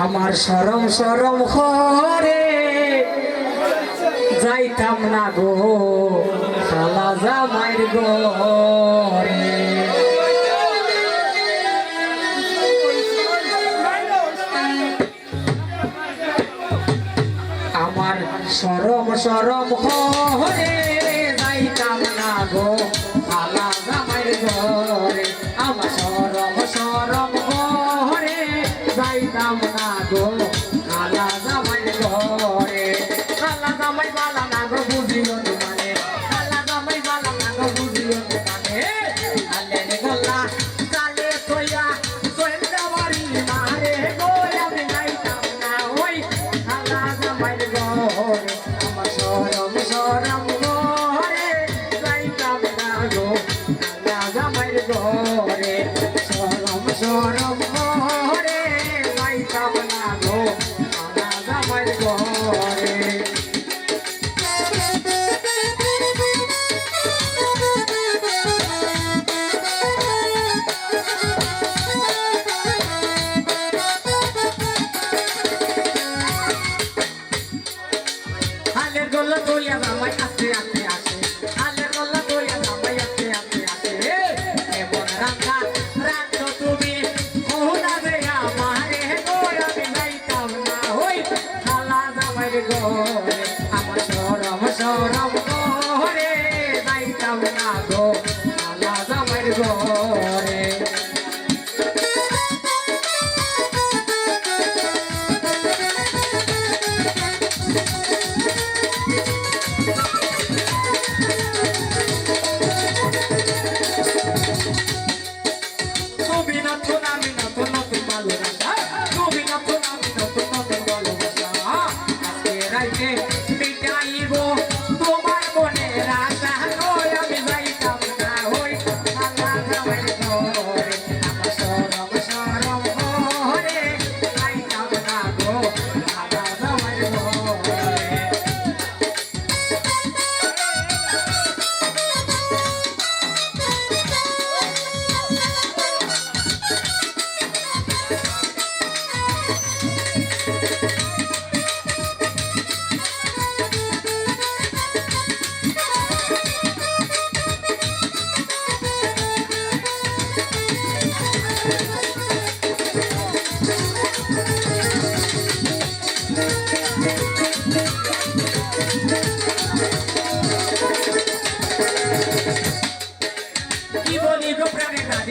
আমার সরম সরম হরে যাইতাম না গো খালা জামাইর গরে আমার সরম সরম হরে যাইতাম জামাই বালা না গো বুঝিও মানে। খালা জামাই বালা না গো বুঝিও মানে। আলে রে গল্লা কালে কইয়া সোহেলটা বাড়ি মারে গো, আমি যাইতাম না ওই খালা জামাইর ঘরে। আমার সরম সরম ঘরে যাইতাম না গো খালা জামাইর ঘরে। সরম সরম ঘরে যাইতাম না গো খালা জামাইর ঘরে। দইয়া জামাই আস্তে আস্তে আসে। হালের গল্লা দইয়া জামাই আস্তে আস্তে আসে। এমন রান্না রান্ধো তুমি। কহুনা আমারে গো আমি যাইতাম না হই। খালা জামাইর ঘরে, আমার সরম সরম ঘরে যাইতাম না গো। খালা জামাইর ঘরে।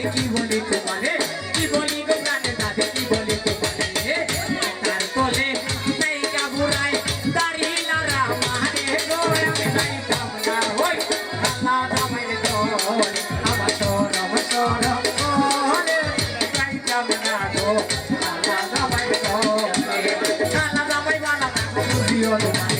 দাদি কি বলি তোমারে কি বলি গো প্রাণে দাদি কি বলি তোমারে তার কোলে নেই কাবুরাই দাড়ি লারা মারে গো, আমি যাইতাম না হই। আল্লাহ দামাইর ঘরে আমার সরম সরম ঘরে যাইতাম না গো। আল্লাহ দামাইর ঘরে আল্লাহ দামাই বালা বুঝিও তোমারে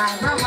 right, right.